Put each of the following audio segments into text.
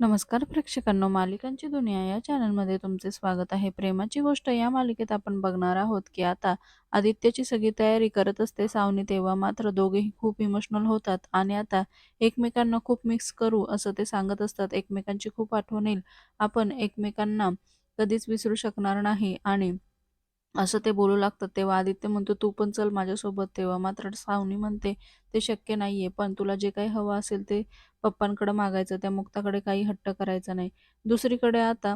नमस्कार प्रेक्षकांनो मालिकांची दुनिया या चॅनलमध्ये तुमचे स्वागत आहे. प्रेमाची गोष्ट या मालिकेत आपण बघणार आहोत की आता आदित्यची सगळी तयारी करत असते सावनी तेव्हा मात्र दोघेही खूप इमोशनल होतात आणि आता एकमेकांना खूप मिक्स करू असं ते सांगत असतात. एकमेकांची खूप आठवण येईल. आपण एकमेकांना कधीच विसरू शकणार नाही आणि असं ते बोलू लागतात तेव्हा आदित्य म्हणतो तू पण चल माझ्यासोबत. तेव्हा मात्र सावनी म्हणते ते शक्य नाहीये पण तुला जे काही हवं असेल ते पप्पांकडे मागायचं त्या मुक्ताकडे काही हट्ट करायचा नाही. दुसरीकडे आता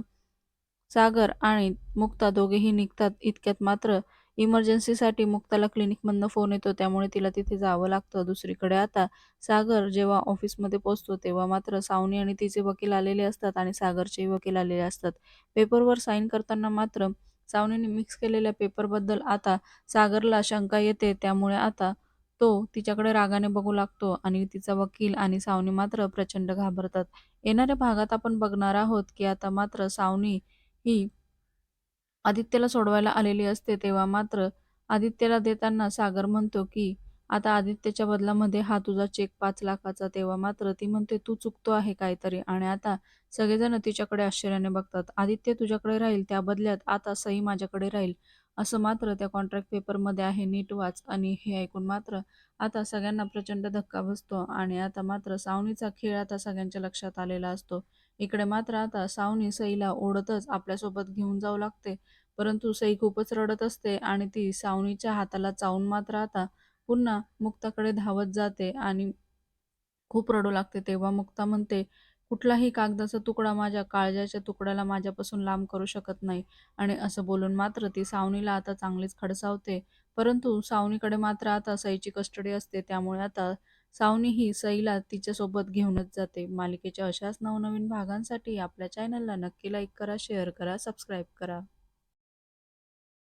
सागर आणि मुक्ता दोघेही निघतात. इतक्यात मात्र इमर्जन्सीसाठी मुक्ताला क्लिनिकमधनं फोन येतो त्यामुळे तिला तिथे जावं लागतं. दुसरीकडे आता सागर जेव्हा ऑफिसमध्ये पोहोचतो तेव्हा मात्र सावनी आणि तिचे वकील आलेले असतात आणि सागरचेही वकील आलेले असतात. पेपरवर साईन करताना मात्र सावनीने मिक्स केलेल्या पेपरबद्दल आता सागरला शंका येते. त्यामुळे आता तो तिच्याकडे रागाने बघू लागतो आणि तिचा वकील आणि सावनी मात्र प्रचंड घाबरतात. येणाऱ्या भागात आपण बघणार आहोत की आता मात्र सावनी ही आदित्यला सोडवायला आलेली असते. तेव्हा मात्र आदित्यला देताना सागर म्हणतो की आता आदित्यच्या बदलामध्ये हा तुझा चेक पाच लाखाचा तेव्हा मात्र ती म्हणते तू चुकतो आहे काहीतरी. आणि आता सगळेजण तिच्याकडे आश्चर्याने बघतात. आदित्य तुझ्याकडे राहील त्या बदल्यात आता सई माझ्याकडे राहील. असं मात्र त्या कॉन्ट्रॅक्ट पेपरमध्ये आहे नीट वाच आणि हे ऐकून मात्र आता सगळ्यांना प्रचंड धक्का बसतो आणि आता मात्र सावनीचा खेळ आता सगळ्यांच्या लक्षात आलेला असतो. इकडे मात्र आता सावनी सईला ओढतच आपल्यासोबत घेऊन जाऊ लागते परंतु सई खूपच रडत असते आणि ती सावनीच्या हाताला चावून मात्र आता पुन्हा मुक्ताकडे धावत जाते आणि खूप रडू लागते. तेव्हा मुक्ता म्हणते कुठलाही कागदाचा तुकडा माझ्या काळजाच्या तुकड्याला माझ्यापासून लांब करू शकत नाही. आणि असं बोलून मात्र ती सावनीला आता चांगलीच खडसावते. परंतु सावनीकडे मात्र आता सईची कस्टडी असते. त्यामुळे आता सावनी ही सईला तिच्यासोबत घेऊनच जाते. मालिकेच्या अशाच नवनवीन भागांसाठी आपल्या चॅनलला नक्की लाईक करा शेअर करा सबस्क्राईब करा.